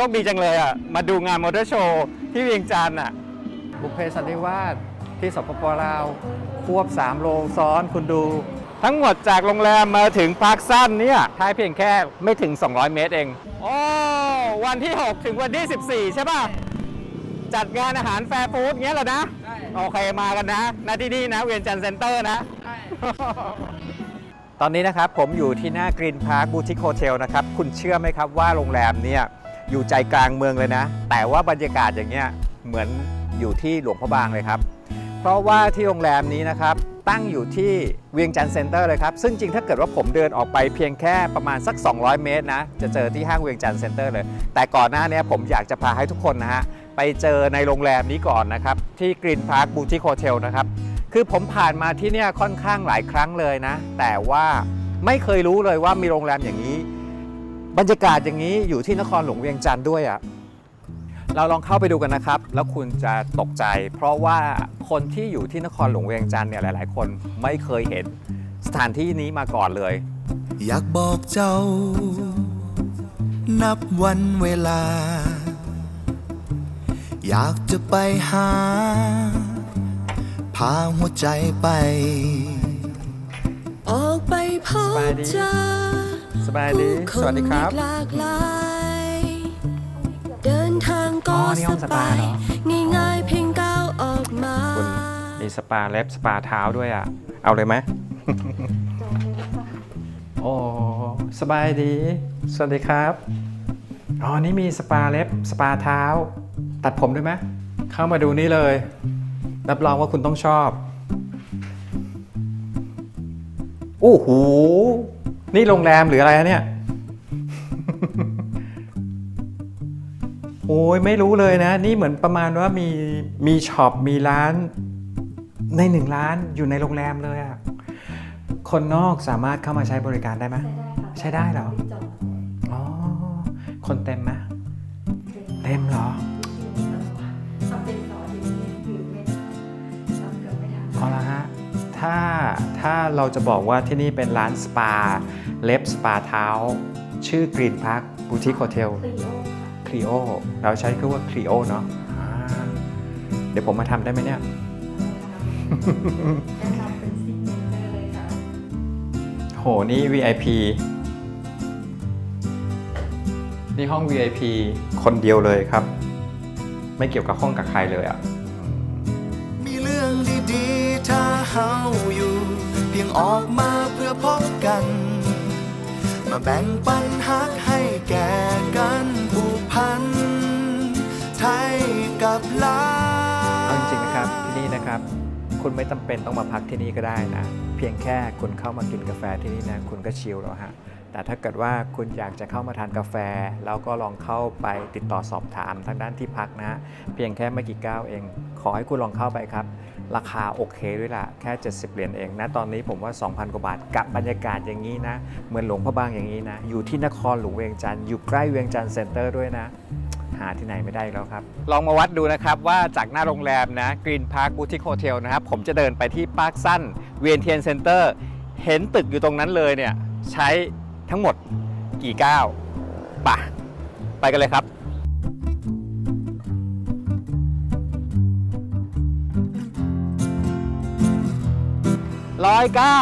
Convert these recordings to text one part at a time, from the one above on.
ชคดีจังเลยอะ มาดูงานมอเตอร์โชว์ที่เวียงจันทร์อะ บุพเพสันนิวาสที่สปปลาว ควบ 3 โรงซ้อนคุณดู ทั้งหมดจากโรงแรมมาถึงพาร์คสั้นเนี่ยใช้เพียงแค่ไม่ถึง 200 เมตรเองโอ้วันที่ 6 ถึงวันที่ 14 ใช่ป่ะ จัดงานอาหารแฟร์ฟู้ดเงี้ยเหรอนะ โอเคมากันนะนาที่นี่นะเวียงจันทร์เซ็นเตอร์นะ ตอนนี้นะครับผมอยู่ที่หน้ากรีนพาร์คบูติ k โฮเทลนะครับ คุณเชื่อไหมครับว่าโรงแรมเนี่ย อยู่ใจกลางเมืองเลยนะ แต่ว่าบรรยากาศอย่างเงี้ยเหมือนอยู่ที่หลวงพระบางเลยครับ เพราะว่าที่โรงแรมนี้นะครับตั้งอยู่ที่เวียงจันทร์เซ็นเตอร์เลยครับ ซึ่งจริงถ้าเกิดว่าผมเดินออกไปเพียงแค่ประมาณสัก 200 เมตรนะ จะเจอที่ห้างเวียงจันทร์เซ็นเตอร์เลย แต่ก่อนหน้านี้ผมอยากจะพาให้ทุกคนนะฮะ ไปเจอในโรงแรมนี้ก่อนนะครับ ที่กรีนพาร์คบูติ k โฮเทลนะครับ คือผมผ่านมาที่เนี่ยค่อนข้างหลายครั้งเลยนะ แต่ว่าไม่เคยรู้เลยว่ามีโรงแรมอย่างนี้ บรรยากาศอย่างนี้อยู่ที่นครหลวงเวียงจันทร์ด้วยอะ่ะเราลองเข้าไปดูกันนะครับ แล้วคุณจะตกใจ เพราะว่าคนที่อยู่ที่นครหลวงเวียงจันทร์เนี่ยหลาย ๆ คนไม่เคยเห็นสถานที่นี้มาก่อนเลย อยากบอกเจ้า นับวันเวลา อยากจะไปหา พาหัวใจไป ออกไปพสบายบดีเจอส บายดีผู้สวัสดีครับนอีกหลากหลายเดินทางก็อ๋อนี่ห้องสสปาบายเหรอง่ายๆเพียงก้าวออกมาคุณมีสปาเล็บสปาเท้าด้วยอะ่ะ เอาเลยไหมโอ้สบายดี สวัสดีครับ อ๋อ นี่มีสปาเล็บ สปาเท้า ตัดผมด้วยไหม เข้ามาดูนี่เลย รับรองว่าคุณต้องชอบ โอ้โห นี่โรงแรมหรืออะไรอะเนี่ย โอ้ยไม่รู้เลยนะ นี่เหมือนประมาณว่ามีมีช็อปมีร้าน ในหนึ่งร้านอยู่ในโรงแรมเลยอะคนนอกสามารถเข้ามาใช้บริการได้ไหมใช้ได้เหรออ๋อคนเต็มไหมเต็มเหรอเอาละฮะ ถ้าถ้าเราจะบอกว่าที่นี่เป็นร้านสปา เล็บสปาเท้า ชื่อกรีนพาร์คบูติ k โฮเทลคลีโอเราใช้คำว่าคลีโอเนาะอ่าเดี๋ยวผมมาทำได้ไหมเนี่ยโห นี่ VIP นี่ห้อง VIP คนเดียวเลยครับ ไม่เกี่ยวกับห้องกับใครเลยอะ่ะ มีเรื่องดีๆถ้า เฮาอยู่ เพียงออกมาเพื่อพบกัน มาแบ่งปันฮักให้แก่กันผูกพัน ไทยกับลาเอาจริงๆนะครับที่นี่นะครับ คุณไม่จำเป็นต้องมาพักที่นี่ก็ได้นะ เพียงแค่คุณเข้ามากินกาแฟที่นี่นะ คุณก็ชิลแล้วฮะ แต่ถ้าเกิดว่าคุณอยากจะเข้ามาทานกาแฟ แล้วก็ลองเข้าไปติดต่อสอบถามทางด้านที่พักนะ เพียงแค่ไม่กี่ก้าวเอง ขอให้คุณลองเข้าไปครับ ราคาโอเคด้วยล่ะ แค่ 70 เหรียญเองนะ ตอนนี้ผมว่า 2,000 กว่าบาท กับบรรยากาศอย่างนี้นะ เหมือนหลวงพระบางอย่างนี้นะ อยู่ที่นครหลวงเวียงจันทร์อยู่ใกล้เวียงจันทร์เซ็นเตอร์ด้วยนะหาที่ไหนไม่ได้แล้วครับ ลองมาวัดดูนะครับว่าจากหน้าโรงแรมนะ Green Park Boutique Hotel นะครับ ผมจะเดินไปที่ปาร์คสั้นเวียนเทียนเซ็นเตอร์เห็นตึกอยู่ตรงนั้นเลยเนี่ย ใช้ ทั้งหมดกี่ก้าวปะไปกันเลยครับร้อยเก้า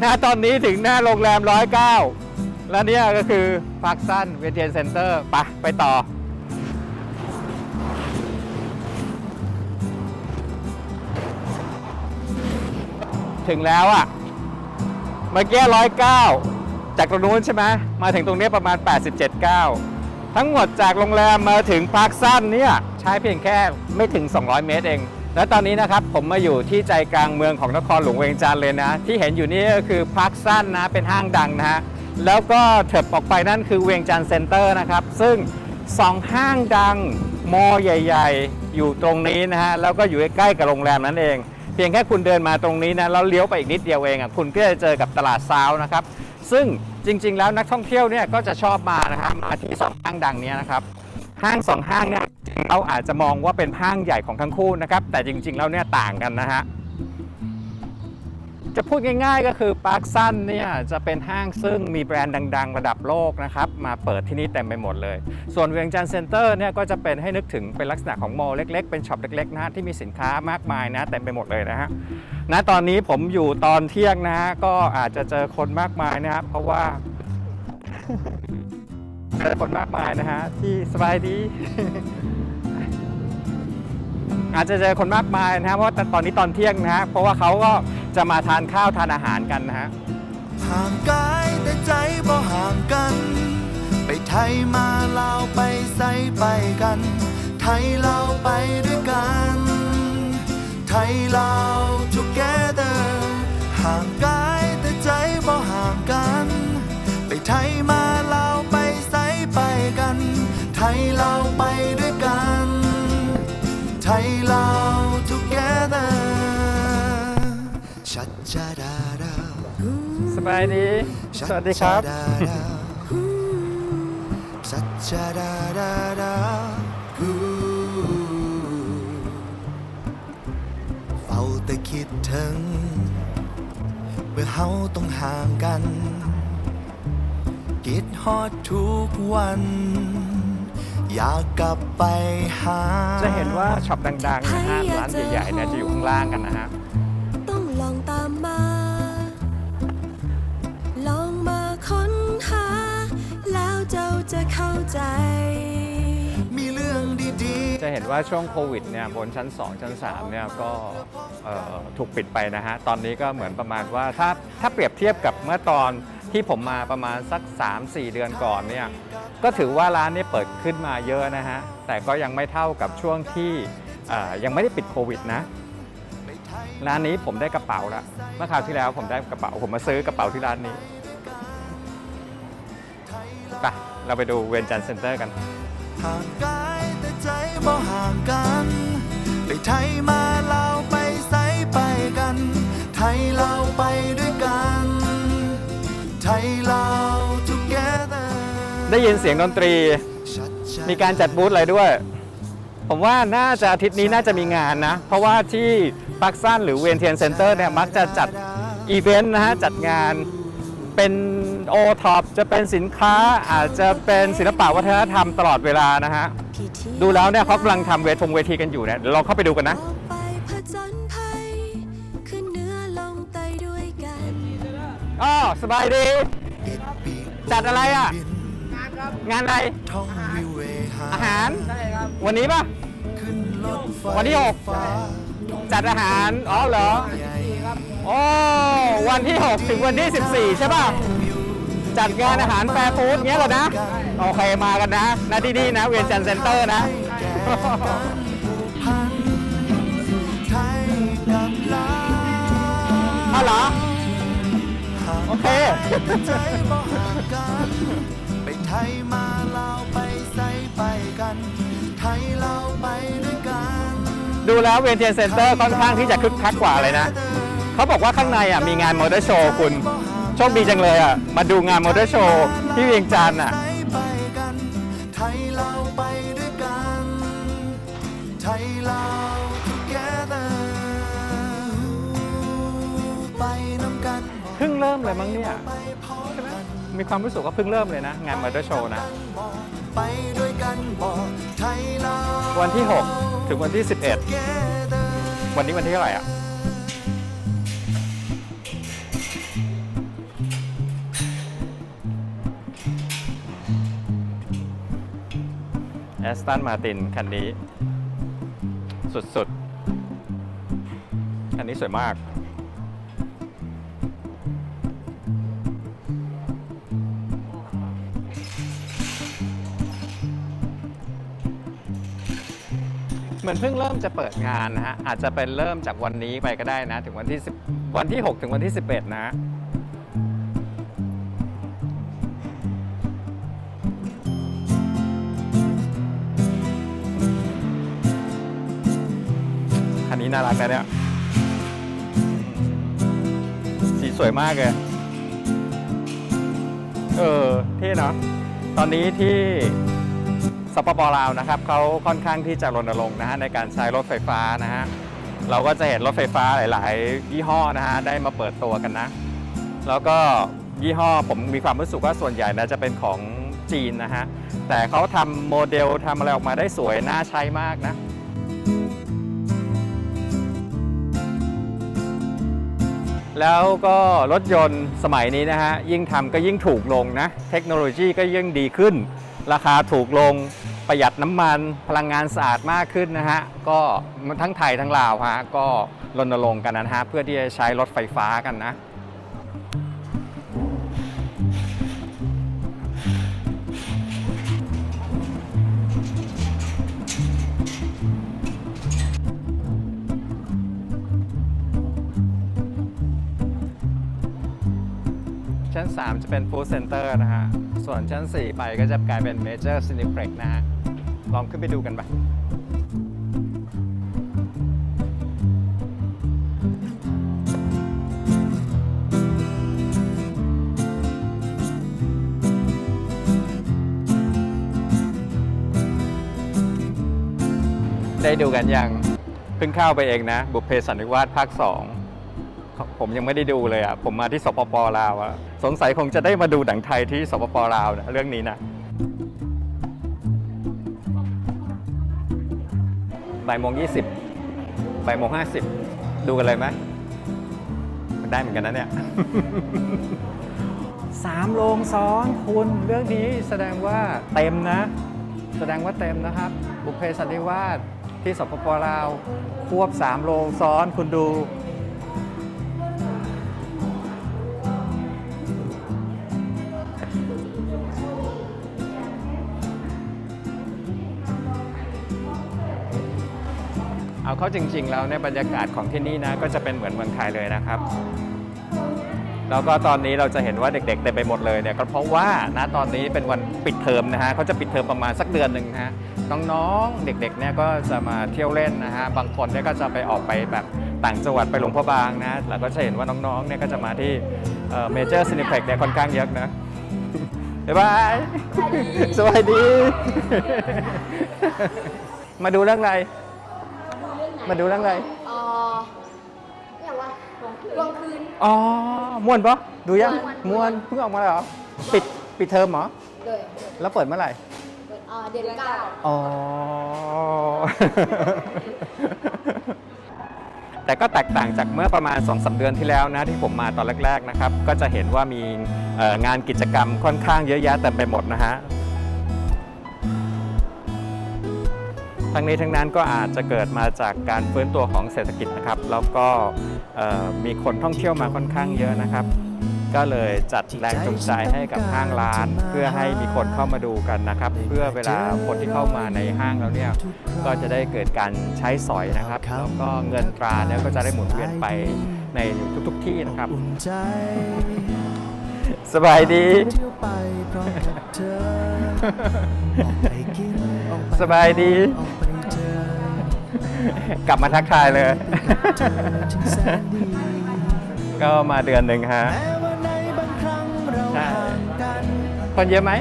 หนะตอนนี้ถึงหน้าโรงแรมร้อยเก้าแล้วเนี่ยก็คือพาร์คสั้นเวียนเทียนเซ็นเตอร์ปะไปต่อ ถึงแล้วอะ่ะเมื่อกี้ร้อยเก้า จากตรงนู้นใช่ไหมมาถึงตรงนี้ประมาณ 87ก้าวทั้งหมดจากโรงแรมมาถึงพาร์คสั้นเนี่ยใช้เพียงแค่ไม่ถึง 200 เมตรเอง และตอนนี้นะครับผมมาอยู่ที่ใจกลางเมืองของนครหลวงเวียงจันทร์เลยนะ ที่เห็นอยู่นี่ก็คือพาร์คสั้นนะเป็นห้างดังนะฮะแล้วก็เถิบออกไปนั่นคือเวียงจันทร์เซ็นเตอร์นะครับ ซึ่งสองห้างดังมอใหญ่ ๆ อยู่ตรงนี้นะฮะแล้วก็อยู่ใกล้กับโรงแรมนั้นเอง เพียงแค่คุณเดินมาตรงนี้นะแล้วเลี้ยวไปอีกนิดเดียวเองอะคุณก็จะเจอกับตลาดซาวนะครับ ซึ่งจริง ๆ แล้วนักท่องเที่ยวเนี่ยก็จะชอบมานะครับมาที่สองห้างดังเนี้นะครับห้างสองห้างเนี่ยเราอาจจะมองว่าเป็นห้างใหญ่ของทั้งคู่นะครับแต่จริง ๆ แล้วเนี่ยต่างกันนะฮะ จะพูดง่ายๆก็คือปาร์คซันเนี่ยจะเป็นห้างซึ่งมีแบรนด์ดัง ๆ ระดับโลกนะครับมาเปิดที่นี่เต็มไปหมดเลย ส่วนเวียงจันทร์เซ็นเตอร์เนี่ยก็จะเป็นให้นึกถึงเป็นลักษณะของมอลล์เล็กๆ เป็นช็อปเล็กๆนะฮะที่มีสินค้ามากมายนะเต็มไปหมดเลยนะฮะณตอนนี้ผมอยู่ตอนเที่ยงนะฮะก็อาจจะเจอคนมากมายนะครับเพราะว่าเจอคนมากมายนะฮะที่สบายดี อาจจะเจอคนมากมายนะฮะเพราะว่าตอนนี้ตอนเที่ยงนะฮะเพราะว่าเขาก็จะมาทานข้าวทานอาหารกันนะฮะห่างกายแต่ใจบ่ห่างกัน ไปไทยมาลาวไปใส่ไปกัน ไทยลาวไปด้วยกัน ไทยลาว together ห่างกัน บายดี สวัสดีครับสัจจาดาดาดาฮูเฝ้าแต่คิดถึง เมื่อเฮาต้องห่างกัน คิดฮอดทุกวัน อยากกลับไปหา จะเห็นว่าช็อปดังๆนะฮะร้านใหญ่ๆเนี่ยจะอยู่ข้างล่างกันนะฮะ ห็นว่าช่วงโควิดเนี่ยบนชั้น 2 ชั้น3เนี่ยก็ถูกปิดไปนะฮะ ตอนนี้ก็เหมือนประมาณว่าถ้าถ้าเปรียบเทียบกับเมื่อตอนที่ผมมาประมาณสัก 3-4 เดือนก่อนเนี่ยก็ถือว่าร้านนี้เปิดขึ้นมาเยอะนะฮะ แต่ก็ยังไม่เท่ากับช่วงที่ยังไม่ได้ปิดโควิดนะร้านนี้ผมได้กระเป๋าละเมื่อคราวที่แล้วผมได้กระเป๋าผมมาซื้อกระเป๋าที่ร้านนี้ไปเราไปดูเวนจันเซ็นเตอร์กัน ไทยมาลาวไปใสไปกัน ไทยลาวไปด้วยกัน ไทยลาว together ได้ยินเสียงดนตรี มีการจัดบูธอะไรด้วย ผมว่าน่าจะอาทิตย์นี้น่าจะมีงานนะ เพราะว่าที่ปักซันหรือเวียนเทียนเซ็นเตอร์เนี่ยมักจะจัดอีเวนต์นะฮะ จัดงานเป็นโอท็อปจะเป็นสินค้าอาจจะเป็นศิลปะวัฒนธรรมตลอดเวลานะฮะ ดูแล้วเนี่ยเขากำลังทำเวทงเวทีกันอยู่เนี่ยเดี๋ยวเราเข้าไปดูกันนะออกไปผจญภัยขึ้นเหนื้อลงใต้ด้วยกัน อ๋อสบายดีปิดปีกจัดอะไรอะบินงานอะไร ท่องวิเวหาอาหาร วันนี้ป่ะ ขึ้นรถไฟวันที่หก ฟ้าจัดอาหาร อ๋อเหรอ ใหญ่โอ้ วันที่ 6 ถึงวันที่ 14 ใช่ป่ะ จัดงานอาหารแฟร์ฟู้ดเงี้ยเหรอนะ โอเคมากันนะนะที่นี่นะเวียนจันเซ็นเตอร์นะแก่กันผูกพันไทยกับลาวอ้าเหรอ โอเค ใจบ่ห่างกันไปไทยมาลาวไปใส่ไปกัน ไทยลาวไปด้วยกันดูแล้วเวียนเทียนเซ็นเตอร์ค่อนข้างที่จะคึกคักกว่าเลยนะ เขาบอกว่าข้างในอะมีงานมอเตอร์โชว์คุณ โชคดีจังเลยอะ มาดูงานมอเตอร์โชว์ที่เวียงจันทร์อะใส่ไปกัน ไทยลาวไปด้วยกัน ไทยลาว together ไปน้ำกันบ่เพิ่งเริ่มเลยมั้งเนี่ย ไปพร้อมกันมีความรู้สึกว่าเพิ่งเริ่มเลยนะ งานมอเตอร์โชว์นะไปด้วยกันบ่ไทยลาว วันที่ 6 ถึงวันที่ 11 together วันนี้วันที่เท่าไหร่อะ สตันมาตินคันนี้ สุดๆ คันนี้สวยมาก เหมือนเพิ่งเริ่มจะเปิดงานนะฮะ อาจจะเป็นเริ่มจากวันนี้ไปก็ได้นะ ถึงวันที่10วันที่ 6 ถึงวันที่ 11 นะ นนี้น่ารักนะเนี่ย สีสวยมากเลย เออเท่เนาะตอนนี้ที่สปปลาวนะครับเขาค่อนข้างที่จะรณรงค์นะฮะในการใช้รถไฟฟ้านะฮะเราก็จะเห็นรถไฟฟ้าหลาย ๆ ยี่ห้อนะฮะได้มาเปิดตัวกันนะ แล้วก็ยี่ห้อผมมีความรู้สึกว่าส่วนใหญ่นะจะเป็นของจีนนะฮะแต่เขาทำโมเดลทำอะไรออกมาได้สวยน่าใช้มากนะ แล้วก็รถยนต์สมัยนี้นะฮะ ยิ่งทำก็ยิ่งถูกลงนะ เทคโนโลยีก็ยิ่งดีขึ้น ราคาถูกลงประหยัดน้ำมันพลังงานสะอาดมากขึ้นนะฮะ ก็ทั้งไทยทั้งลาวฮะก็รณรงค์กันนะฮะ เพื่อที่จะใช้รถไฟฟ้ากันนะ น 3 จะเป็น Food Center นะฮะ ส่วนชั้น 4 ไปก็จะกลายเป็น Major Cineplex นะฮะ ลองขึ้นไปดูกันไปได้ดูกันยังเพิ่งเข้าไปเองนะ บุพเพสันนิวาสภาค 2 ผมยังไม่ได้ดูเลยอะผมมาที่สปปลาวอะสงสัยคงจะได้มาดูหนังไทยที่สปปลาวนะเรื่องนี้นะบ่ายโมงยี่สิบบ่ายโมงห้าสิบดูกันเลยไหมมันได้เหมือนกันนะเนี่ยสามโรงซ้อนคุณเรื่องนี้แสดงว่าเต็มนะ แสดงว่าเต็มนะครับ บุพเพสันนิวาสที่สปปลาว ควบสามโรงซ้อนคุณดู เอาเข้าจริง ๆ แล้วในยบรรยากาศของที่นี่นะก็จะเป็นเหมือนเมืองไทยเลยนะครับ แล้วก็ตอนนี้เราจะเห็นว่าเด็กๆเต็มไปหมดเลยเนี่ยก็เพราะว่านะตอนนี้เป็นวันปิดเทอมนะฮะเขาจะปิดเทอมประมาณสักเดือนหนึ่งนะฮะน้องๆเด็กๆเนี่ยก็จะมาเที่ยวเล่นนะฮะบางคนเนี่ยก็จะไปออกไปแบบต่างจังหวัดไปหลวงพ่อบางนะเราก็จะเห็นว่าน้องๆเนี่ยก็จะมาที่เมเจอร์ซินิเพล็กเนี่ยค่อนข้างเยอะนะบ๊ายบายสวัสดี มาดูเรื่องอะไร มาดูเรื่องอะไรเอ่ออย่างว่าลงคืน อ๋อม่วนปะดูยังม่วน ม่วนเพิ่งออกมาเลยเหรอ ปิดปิดเทอมเหรอ เลยแล้วเปิดเมื่อไหร่เอ่อเดือนเก้าอ๋อ แต่ก็แตกต่างจากเมื่อประมาณ2อสเดือนที่แล้วนะที่ผมมาตอนแรก ๆนะครับ ก็จะเห็นว่ามีเอ่องานกิจกรรมค่อนข้างเยอะแยะเต็มไปหมดนะฮะ ทั้งนี้ทั้งนั้นก็อาจจะเกิดมาจากการฟื้นตัวของเศรษฐกิจนะครับ แล้วก็มีคนท่องเที่ยวมาค่อนข้างเยอะนะครับ ก็เลยจัดแรงจูงใจให้กับห้างร้าน เพื่อให้มีคนเข้ามาดูกันนะครับ เพื่อเวลาคนที่เข้ามาในห้างแล้วเนี่ยก็จะได้เกิดการใช้สอยนะครับแล้วก็เงินตราเนี่ยก็จะได้หมุนเวียนไปในทุกๆที่นะครับ สบายดี เที่ยวไปพร้อมกับเธอออกไปกินออกไปสบายดี ออกไปเจอกลับมาทักทายเลย เธอจึงแสนดีก็มาเดือนหนึ่งฮะ แม้ว่าในบางครั้งเราใช่ห่างกัน คนเยอะไหม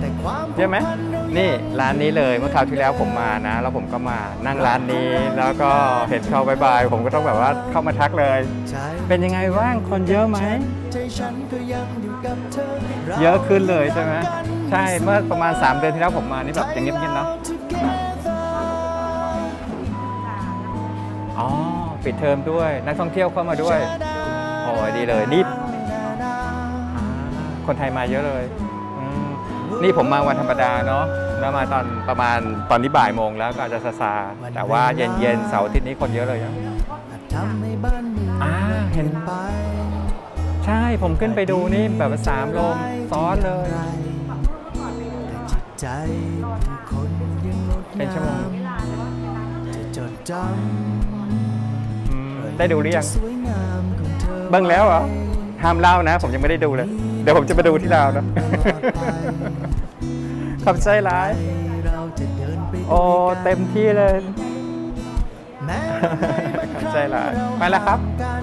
แต่ความเยอะไหม ผูกพัเรายัง นี่ร้านนี้เลยเมื่อคราวที่แล้วผมมานะ แล้วผมก็มานั่งร้านนี้ แล้วก็เห็นเขาบายบายผมก็ต้องแบบว่าเข้ามาทักเลยใจเป็นยังไงบ้างคนเยอะไหมใจฉันก็ยังอยู่กับเธอราเยอะขึ้นเลยใช่ไหมอยู่กันใช่เมื่อประมาณ 3 เดือนที่แล้วผมมานี่แบบยังเงียบๆเนาะอ๋อปิดเทอมด้วยนักท่องเที่ยวเข้ามาด้วยโอ้ยดีเลยนี่อ่าคนไทยมาเยอะเลยอืม นี่ผมมาวันธรรมดาเนาะแล้วมาตอนประมาณตอนนี้บ่ายโมงแล้วก็อาจจะซาซาๆแต่ว่าเย็นๆเสาร์อาทิตย์นี้คนเยอะเลยอะอาจทำให้บ้านเมืองอ่าเห็นไปใช่ผมขึ้นไปดูนี่แบบว่าสามโลงซ้อนเลยแต่จิตใจผู้คนยังงดเป็นงาชั่วโมงมจะจดจอืมำได้ดูหรือยังสวยงามของเธอเบิ่งแล้วเหรอห้ามเล่านะ ผมยังไม่ได้ดูเลยเดี๋ยวผมจะไปดูที่ลาวนะตลอดไปขอบใจร้ายเราจะเดินไปด้วยกันโอ้เต็มที่เลยแม้ขอบใจร้าย ไปแล้วครับกัน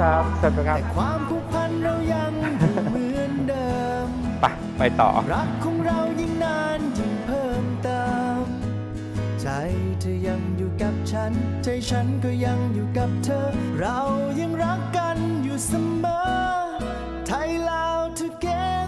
ครับสวัสดีครับแต่ความผูกพันเรายังอยู่เหมือนเดิมไปไปต่อ รักของเรายิ่งนานยิ่งเพิ่มเติม ใจเธอยังอยู่กับฉันฉันใจฉันก็ยังอยู่กับเธอ เรายังรักกันอยู่เสมอ together.